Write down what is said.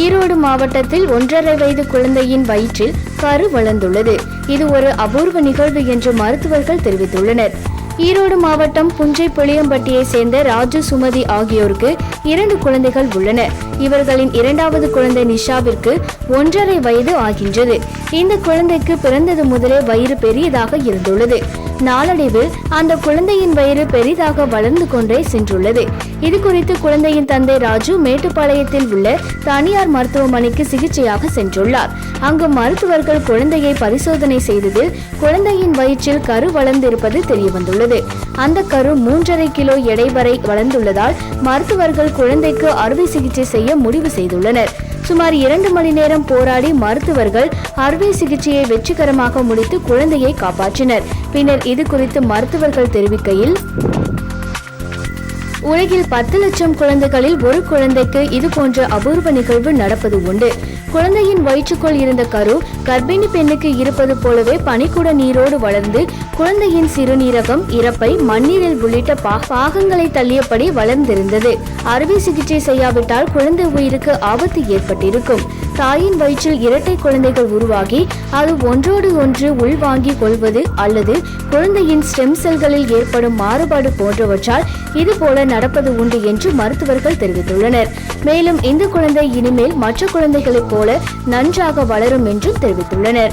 ஈரோடு மாவட்டத்தில் ஒன்றரை வயது குழந்தையின் வயிற்றில் கரு வளர்ந்துள்ளது. இது ஒரு அபூர்வ நிகழ்வு என்று மருத்துவர்கள் தெரிவித்துள்ளனர். ஈரோடு மாவட்டம் புஞ்சை புளியம்பட்டியை சேர்ந்த ராஜு சுமதி ஆகியோருக்கு இரண்டு குழந்தைகள் உள்ளன. இவர்களின் இரண்டாவது குழந்தை நிஷாவிற்கு ஒன்றரை வயது ஆகின்றது. இந்த குழந்தைக்கு பிறந்தது முதலே வயிறு பெரியதாக இருந்துள்ளது. நாளடைவில் அந்த குழந்தையின் வயிறு பெரிதாக வளர்ந்து கொண்டே சென்றுள்ளது. இது குறித்து குழந்தையின் தந்தை ராஜு மேட்டுப்பாளையத்தில் உள்ள தனியார் மருத்துவமனைக்கு சிகிச்சையாக சென்றுள்ளார். அங்கு மருத்துவர்கள் குழந்தையை பரிசோதனை செய்ததில் குழந்தையின் வயிற்றில் கரு வளர்ந்திருப்பது தெரியவந்துள்ளது. அந்த கரு மூன்றரை கிலோ எடை வரை வளர்ந்துள்ளதால் மருத்துவர்கள் குழந்தைக்கு அறுவை சிகிச்சை செய்ய முடிவு செய்துள்ளனர். சுமார் இரண்டு மணி நேரம் போராடி மருத்துவர்கள் அறுவை சிகிச்சையை வெற்றிகரமாக முடித்து குழந்தையை காப்பாற்றினர். பின்னர் இது குறித்து மருத்துவர்கள் தெரிவிக்கையில் உலகில் பத்து லட்சம் குழந்தைகளில் ஒரு குழந்தைக்கு இது போன்ற அபூர்வ நிகழ்வு நடப்பது உண்டு. குழந்தையின் வயிற்றுக்குள் இருந்த கரு கர்ப்பிணி பெண்ணுக்கு இருப்பது போலவே பனிக்கூட நீரோடு வளர்ந்து குழந்தையின் சிறுநீரகம் இறப்பை மண்ணீரில் உள்ளிட்ட பாகங்களை தள்ளியபடி வளர்ந்திருந்தது. அறுவை சிகிச்சை செய்யாவிட்டால் குழந்தை உயிருக்கு ஆபத்து ஏற்பட்டிருக்கும். தாயின் வயிற்றில் இரட்டை குழந்தைகள் உருவாகி அது ஒன்றோடு ஒன்று உள்வாங்கிக் கொள்வது அல்லது குழந்தையின் ஸ்டெம் செல்களில் ஏற்படும் மாறுபாடு போன்றவற்றால் இதுபோல நடப்பது உண்டு என்று மருத்துவர்கள் தெரிவித்துள்ளனர். மேலும் இந்த குழந்தை இனிமேல் மற்ற குழந்தைகளைப் போல நன்றாக வளரும் என்றும் தெரிவித்துள்ளனர்.